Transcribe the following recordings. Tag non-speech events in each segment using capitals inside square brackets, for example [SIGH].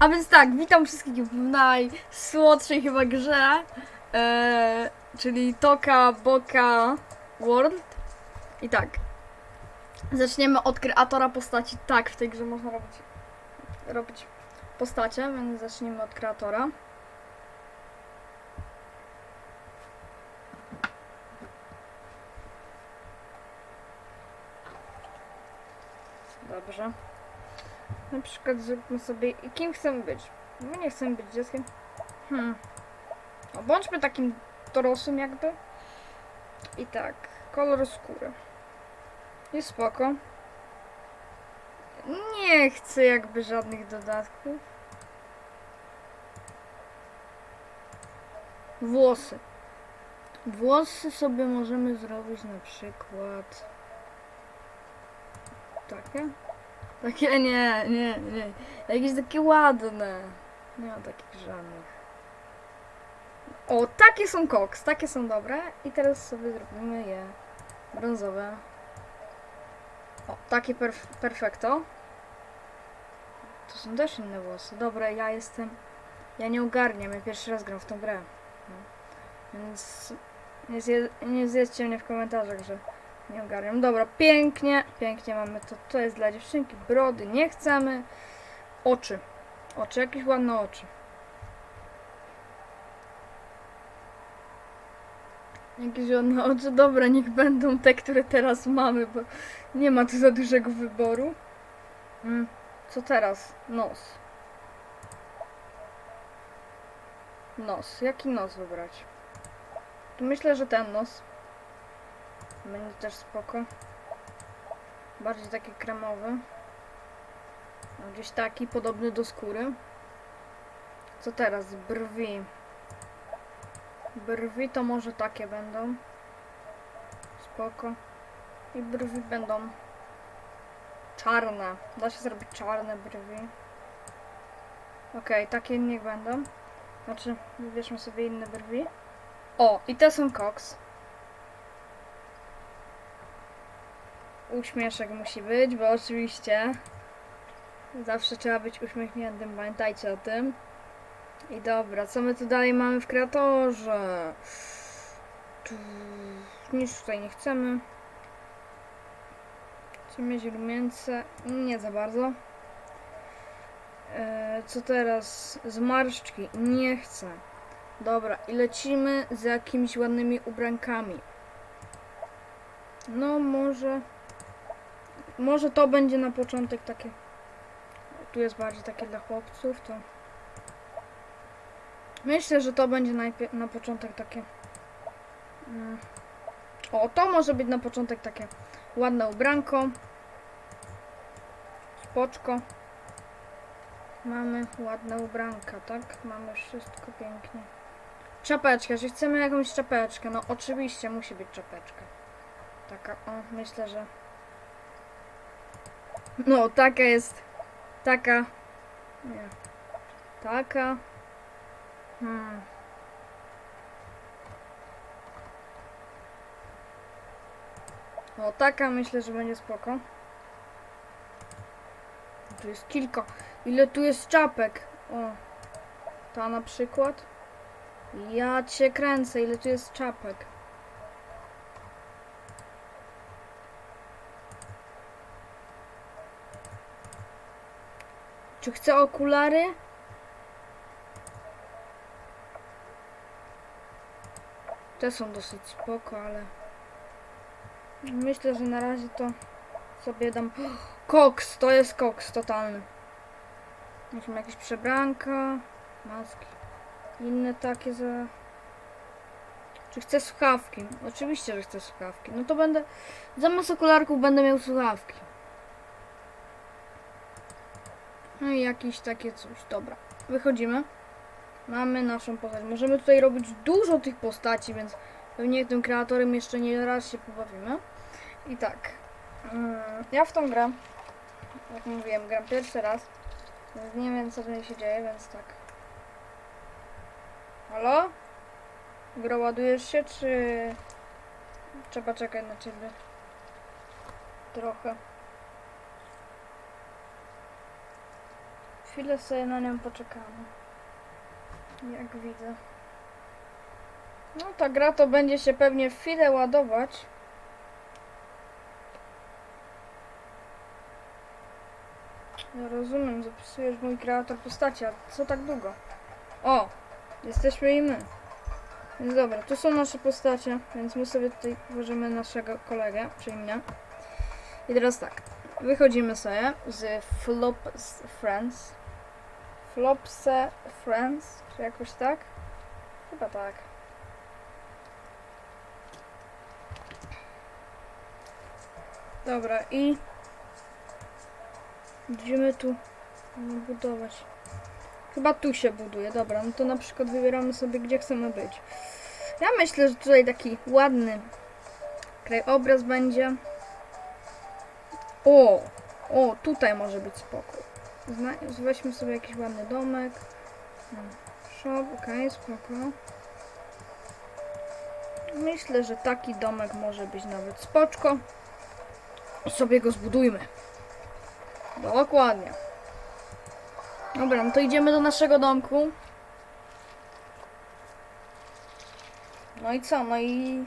A więc tak, witam wszystkich w najsłodszej chyba grze, e, czyli Toka Boka World. I tak, zaczniemy od kreatora postaci. Tak, w tej grze można robić, robić postacie, więc zacznijmy od kreatora. Dobrze. Na przykład zróbmy sobie, kim chcemy być. My nie chcemy być dzieckiem. Hmm. No, bądźmy takim dorosłym jakby. I tak, kolor skóry. Jest spoko. Nie chcę jakby żadnych dodatków. Włosy. Włosy sobie możemy zrobić na przykład takie. Takie nie, nie, nie. Jakieś takie ładne. Nie ma takich żadnych. O, takie są koks, takie są dobre. I teraz sobie zrobimy je brązowe. O, takie perf perfekto. To są też inne włosy. Dobra, ja jestem... Ja nie ogarniam, ja pierwszy raz gram w tą grę. No. Więc nie, zje nie zjedzcie mnie w komentarzach, że nie ogarniam. Dobra, pięknie, pięknie mamy to. To jest dla dziewczynki. Brody nie chcemy. Oczy. Oczy, jakieś ładne oczy. Jakieś ładne oczy. Dobra, niech będą te, które teraz mamy, bo nie ma tu za dużego wyboru. Mm. Co teraz? Nos. Nos. Jaki nos wybrać? Myślę, że ten nos. Będzie też spoko. Bardziej taki kremowy. No, gdzieś taki, podobny do skóry. Co teraz? Brwi. Brwi to może takie będą. Spoko. I brwi będą czarne. Da się zrobić czarne brwi. Okej, takie niech będą. Znaczy, wybierzmy sobie inne brwi. O, i te są koks. Uśmieszek musi być, bo oczywiście zawsze trzeba być uśmiechniętym, pamiętajcie o tym. I dobra, co my tu dalej mamy w kreatorze? Tu, nic tutaj nie chcemy. Chcemy mieć rumieńce? Nie za bardzo. E, co teraz? Zmarszczki? Nie chcę. Dobra, i lecimy z jakimiś ładnymi ubrankami. No może... Może to będzie na początek takie. Tu jest bardziej takie dla chłopców, to. Myślę, że to będzie najpierw na początek takie. Mm. O, to może być na początek takie ładne ubranko. Spoczko. Mamy ładne ubranka, tak? Mamy wszystko pięknie. Czapeczka, że chcemy jakąś czapeczkę. No oczywiście musi być czapeczka. Taka, o, myślę, że no, taka jest. Taka. Nie. Taka. Hmm. O, taka myślę, że będzie spoko. Tu jest kilka. Ile tu jest czapek? O. Ta na przykład. Ja cię kręcę, ile tu jest czapek. Czy chcę okulary? Te są dosyć spoko, ale myślę, że na razie to sobie dam. Koks, to jest koks totalny. Musimy jakieś przebranka, maski, inne takie za. Czy chcę słuchawki? Oczywiście, że chcę słuchawki. No to będę. Zamiast okularków będę miał słuchawki. No i jakieś takie coś. Dobra, wychodzimy. Mamy naszą postać. Możemy tutaj robić dużo tych postaci, więc pewnie tym kreatorem jeszcze nie raz się pobawimy. I tak. mm, Ja w tą grę, jak mówiłem, gram pierwszy raz. Więc nie wiem co tutaj się dzieje, więc tak. Halo? Gro, ładujesz się, czy trzeba czekać na ciebie? Trochę. Chwilę sobie na nią poczekamy. Jak widzę. No ta gra to będzie się pewnie chwilę ładować. Ja rozumiem, zapisujesz mój kreator postaci, a co tak długo? O! Jesteśmy i my. Więc dobra, tu są nasze postacie, więc my sobie tutaj włożymy naszego kolegę, czyli mnie. I teraz tak, wychodzimy sobie z Flop Friends. Flopse Friends, czy jakoś tak? Chyba tak. Dobra, i będziemy tu budować. Chyba tu się buduje, dobra, no to na przykład wybieramy sobie, gdzie chcemy być. Ja myślę, że tutaj taki ładny krajobraz będzie. O, o, tutaj może być spokój. Weźmy sobie jakiś ładny domek. Shop, okej, spoko. Myślę, że taki domek może być nawet spoczko. I sobie go zbudujmy. Dokładnie. Dobra, no to idziemy do naszego domku. No i co? No i...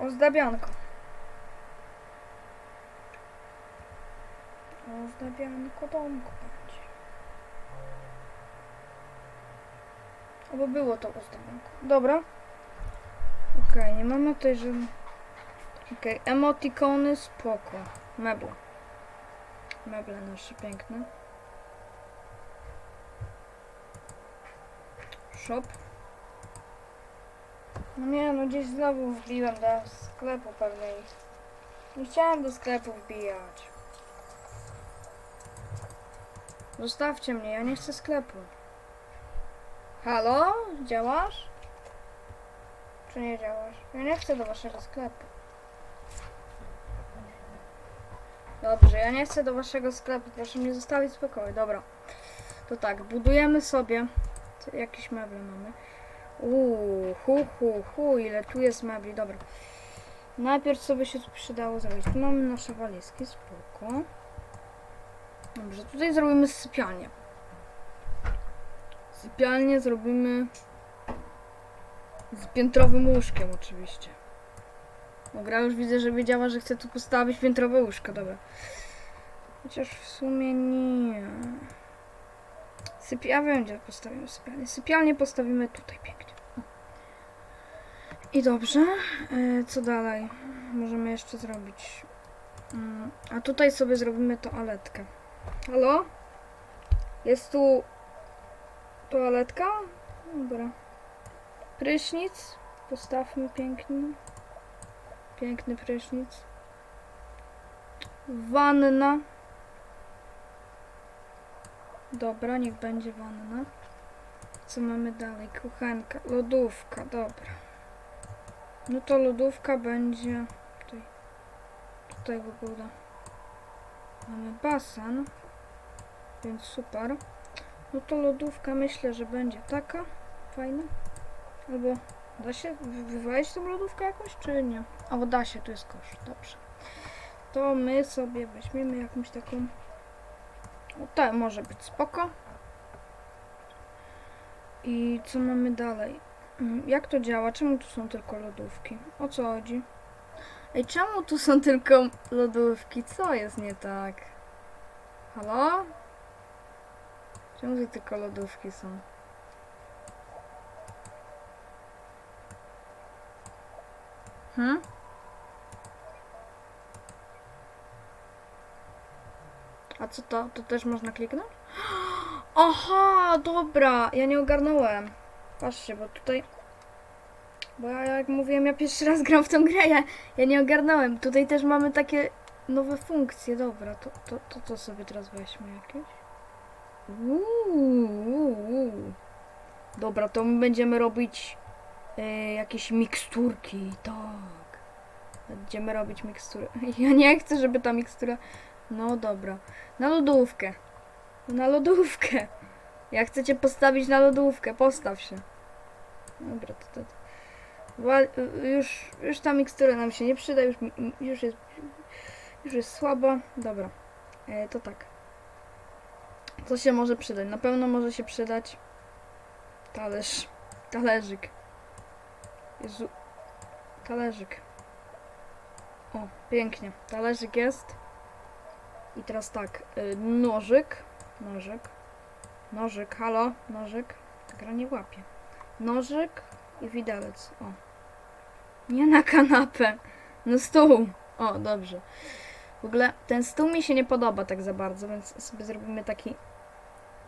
Ozdabianko. Ozdabianko domku będzie. Albo było to ozdabianko. Dobra. Okej, nie mamy tutaj żadnych... Okej, emotikony spoko. Meble. Meble nasze piękne. Shop. No nie, no gdzieś znowu wbiłem do sklepu pewnej. Nie chciałem do sklepu wbijać. Zostawcie mnie, ja nie chcę sklepu. Halo? Działasz? Czy nie działasz? Ja nie chcę do waszego sklepu. Dobrze, ja nie chcę do waszego sklepu. Proszę mnie zostawić spokoju. Dobra. To tak, budujemy sobie. Co, jakieś meble mamy. Uuu, hu, hu, hu, ile tu jest mebli. Dobra. Najpierw sobie się tu przydało zrobić. Tu mamy nasze walizki, spoko. Dobrze, tutaj zrobimy sypialnię. Sypialnię zrobimy z piętrowym łóżkiem oczywiście. No gra już widzę, że wiedziała, że chce tu postawić piętrowe łóżko, dobra. Chociaż w sumie nie. Sypia, ja wiem, gdzie postawimy sypialnię. Sypialnię postawimy tutaj pięknie. I dobrze. E, co dalej? Możemy jeszcze zrobić. Mm, a tutaj sobie zrobimy toaletkę. Halo? Jest tu toaletka? Dobra. Prysznic. Postawmy pięknie. Piękny prysznic. Wanna. Dobra, niech będzie wanna. Co mamy dalej? Kuchenka, lodówka, dobra. No to lodówka będzie tutaj. Tutaj w ogóle. Mamy basen. Więc super. No to lodówka myślę, że będzie taka. Fajna. Albo da się wy- wywalić tą lodówkę jakoś, czy nie? O, da się, tu jest kosz. Dobrze. To my sobie weźmiemy jakąś taką o, tak, może być spoko. I co mamy dalej? Mm, Jak to działa? Czemu tu są tylko lodówki? O co chodzi? Ej, czemu tu są tylko lodówki? Co jest nie tak? Halo? Czemu tu tylko lodówki są? Hmm? A co to? To też można kliknąć? [GASPS] Aha, dobra, ja nie ogarnąłem. Patrzcie, bo tutaj... Bo ja, jak mówiłem, ja pierwszy raz gram w tą grę, ja, ja nie ogarnąłem. Tutaj też mamy takie nowe funkcje. Dobra, to, to, to, to sobie teraz weźmy jakieś. Uuu. Dobra, to my będziemy robić e, jakieś miksturki, tak. Będziemy robić miksturę. [LAUGHS] Ja nie chcę, żeby ta mikstura... No dobra. Na lodówkę. Na lodówkę. Jak chcecie postawić na lodówkę, postaw się. Dobra, to, to, to. Już, już ta mikstura nam się nie przyda, już, już jest już jest słaba. Dobra, e, to tak. Co się może przydać? Na pewno może się przydać talerz. Talerzyk. Jezu. Talerzyk. O, pięknie. Talerzyk jest. I teraz tak. y, Nożyk. Nożyk. Nożyk, halo, nożyk. Gra nie łapie. Nożyk i widelec. O. Nie na kanapę. Na stół. O, dobrze. W ogóle ten stół mi się nie podoba tak za bardzo, więc sobie zrobimy taki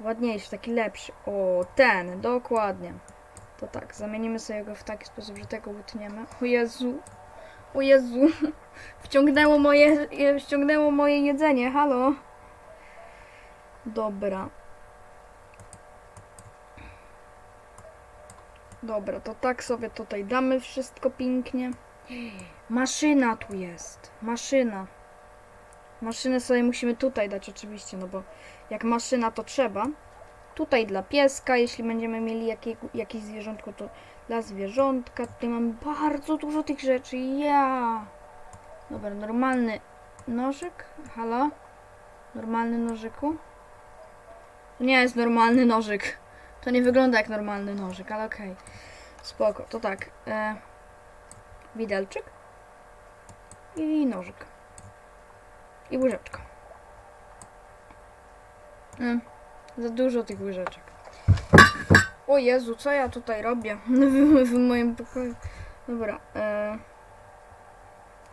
ładniejszy, taki lepszy. O, ten, dokładnie. To tak, zamienimy sobie go w taki sposób, że tego utniemy. O Jezu, o Jezu, [LAUGHS] wciągnęło moje, je- wciągnęło moje jedzenie, halo. Dobra. Dobra, to tak sobie tutaj damy wszystko pięknie. Maszyna tu jest, maszyna. Maszynę sobie musimy tutaj dać oczywiście, no bo jak maszyna to trzeba. Tutaj dla pieska, jeśli będziemy mieli jakie, jakieś zwierzątko, to dla zwierzątka. Tutaj mamy bardzo dużo tych rzeczy. Ja. Dobra, normalny nożyk. Halo? Normalny nożyku? Nie jest normalny nożyk. To nie wygląda jak normalny nożyk, ale okej. Spoko, to tak. E, widelczyk. I nożyk. I łyżeczka. Mm, za dużo tych łyżeczek. O Jezu, co ja tutaj robię [LAUGHS] w, w moim pokoju? Dobra. E,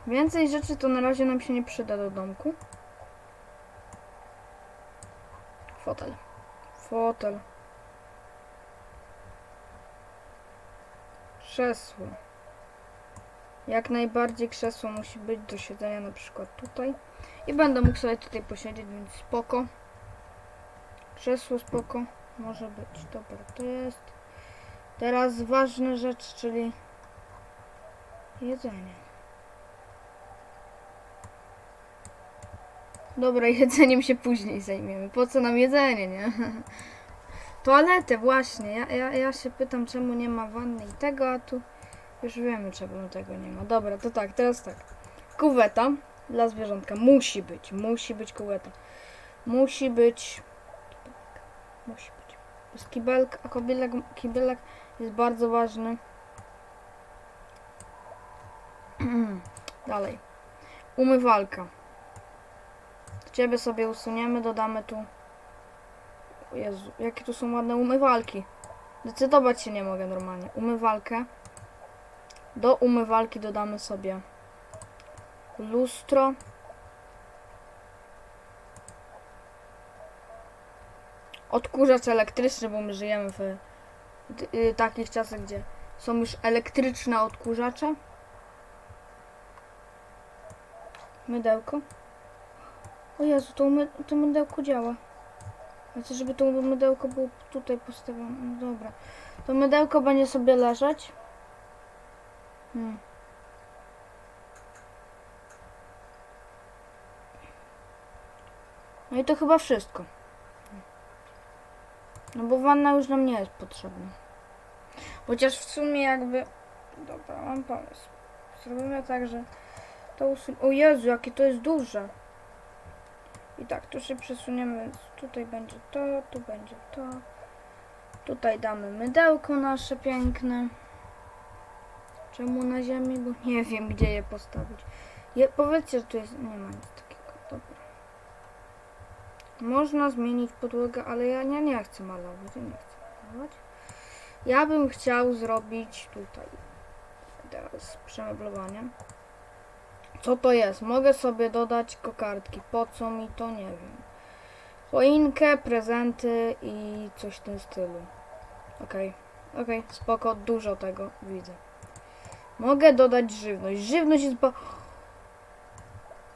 więcej rzeczy to na razie nam się nie przyda do domku. Fotel. Fotel. Krzesło. Jak najbardziej krzesło musi być do siedzenia na przykład tutaj. I będę mógł sobie tutaj posiedzieć, więc spoko. Krzesło spoko. Może być. Dobra, to jest. Teraz ważna rzecz, czyli jedzenie. Dobra, [LAUGHS] jedzeniem się później zajmiemy. Po co nam jedzenie, nie? [LAUGHS] Toaletę, właśnie. Ja, ja, ja się pytam, czemu nie ma wanny i tego, a tu już wiemy, czemu tego nie ma. Dobra, to tak, teraz tak. Kuweta dla zwierzątka. Musi być, musi być kuweta. Musi być. Musi być. Jest kibelek, a kibelek, kibelek jest bardzo ważny. [CLEARS THROAT] Dalej. Umywalka. Ciebie sobie usuniemy, dodamy tu. O Jezu, jakie tu są ładne umywalki. Decydować się nie mogę normalnie. Umywalkę. Do umywalki dodamy sobie lustro. Odkurzacz elektryczny, bo my żyjemy w y, takich czasach, gdzie są już elektryczne odkurzacze. Mydełko. O Jezu, to, my, to mydełko działa. Chcę, żeby to mydełko było tutaj postawione. No dobra. To mydełko będzie sobie leżeć. Hmm. No i to chyba wszystko. No bo wanna już nam nie jest potrzebna. Chociaż w sumie jakby... Dobra, mam pomysł. Zrobimy tak, że to usun... O Jezu, jakie to jest duże. I tak, tu się przesuniemy, więc tutaj będzie to, tu będzie to. Tutaj damy mydełko nasze piękne. Czemu na ziemi? Bo nie wiem, gdzie je postawić. Je, powiedzcie, że tu jest... Nie ma nic takiego. Dobra. Można zmienić podłogę, ale ja nie, nie chcę malować. Ja nie chcę malować. Ja bym chciał zrobić tutaj. Teraz przemeblowanie. Co to jest? Mogę sobie dodać kokardki. Po co mi to? Nie wiem. Choinkę, prezenty i coś w tym stylu. Okej. Okej, spoko. Dużo tego widzę. Mogę dodać żywność. Żywność jest ba...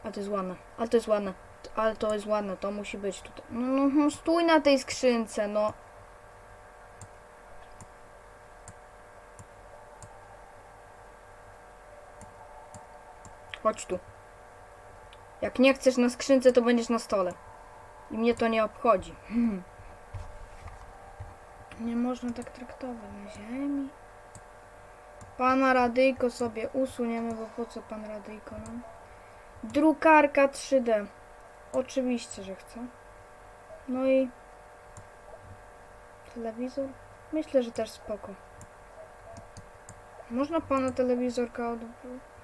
A to jest ładne. Ale to jest ładne. Ale to jest ładne. To musi być tutaj. No, no, no stój na tej skrzynce, no. Chodź tu. Jak nie chcesz na skrzynce, to będziesz na stole. I mnie to nie obchodzi. Hmm. Nie można tak traktować na ziemi. Pana Radyjko sobie usuniemy, bo po co pan Radyjko nam? Drukarka 3D. Oczywiście, że chcę. No i telewizor? Myślę, że też spoko. Można pana telewizorka odwró-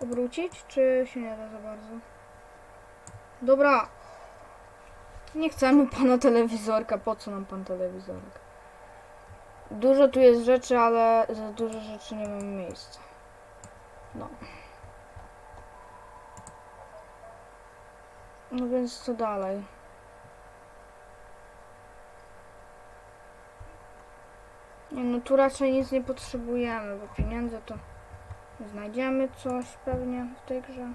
obrócić, czy się nie da za bardzo? Dobra. Nie chcemy pana telewizorka. Po co nam pan telewizorek? Dużo tu jest rzeczy, ale za dużo rzeczy nie mamy miejsca. No. No więc co dalej? Nie no, tu raczej nic nie potrzebujemy, bo pieniądze to znajdziemy coś pewnie w tej grze.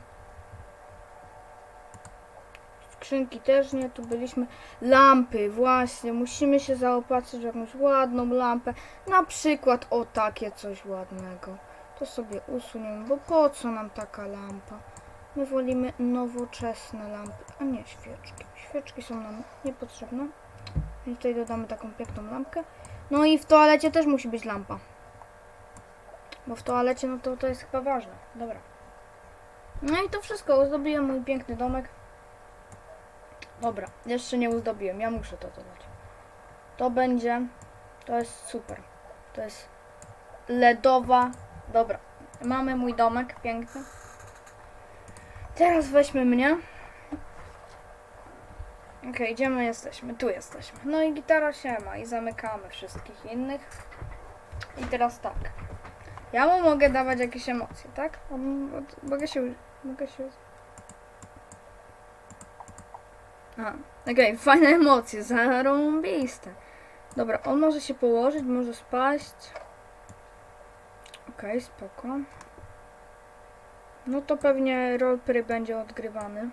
Skrzynki też nie, tu byliśmy. Lampy, właśnie, musimy się zaopatrzyć w jakąś ładną lampę. Na przykład o takie coś ładnego. To sobie usuniemy, bo po co nam taka lampa? My wolimy nowoczesne lampy, a nie świeczki. Świeczki są nam niepotrzebne. Więc tutaj dodamy taką piękną lampkę. No i w toalecie też musi być lampa. Bo w toalecie, no to to jest chyba ważne. Dobra. No i to wszystko. Ozdobiłem mój piękny domek. Dobra, jeszcze nie uzdobiłem. Ja muszę to dodać. To będzie... To jest super. To jest LEDowa... Dobra. Mamy mój domek piękny. Teraz weźmy mnie. Okej, gdzie my jesteśmy? Tu jesteśmy. No i gitara się ma i zamykamy wszystkich innych. I teraz tak. Ja mu mogę dawać jakieś emocje, tak? On, od, mogę się... Mogę się... A, okej, fajne emocje, zarąbiste. Dobra, on może się położyć, może spaść. Okej, spoko. No to pewnie roleplay będzie odgrywany.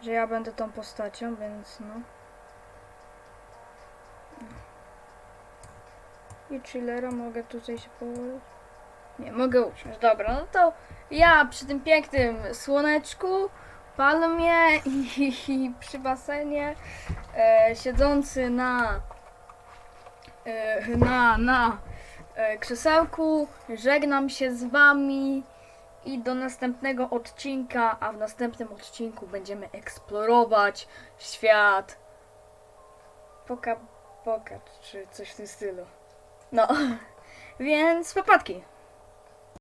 Że ja będę tą postacią, więc no. I chillera mogę tutaj się położyć? Nie, mogę usiąść. Dobra, no to ja przy tym pięknym słoneczku, palmie [LAUGHS] i, i przy basenie, e, siedzący na, e, na, na e, krzesełku, żegnam się z wami i do następnego odcinka, a w następnym odcinku będziemy eksplorować świat. Poka, poka, czy coś w tym stylu. No, [LAUGHS] więc popatki.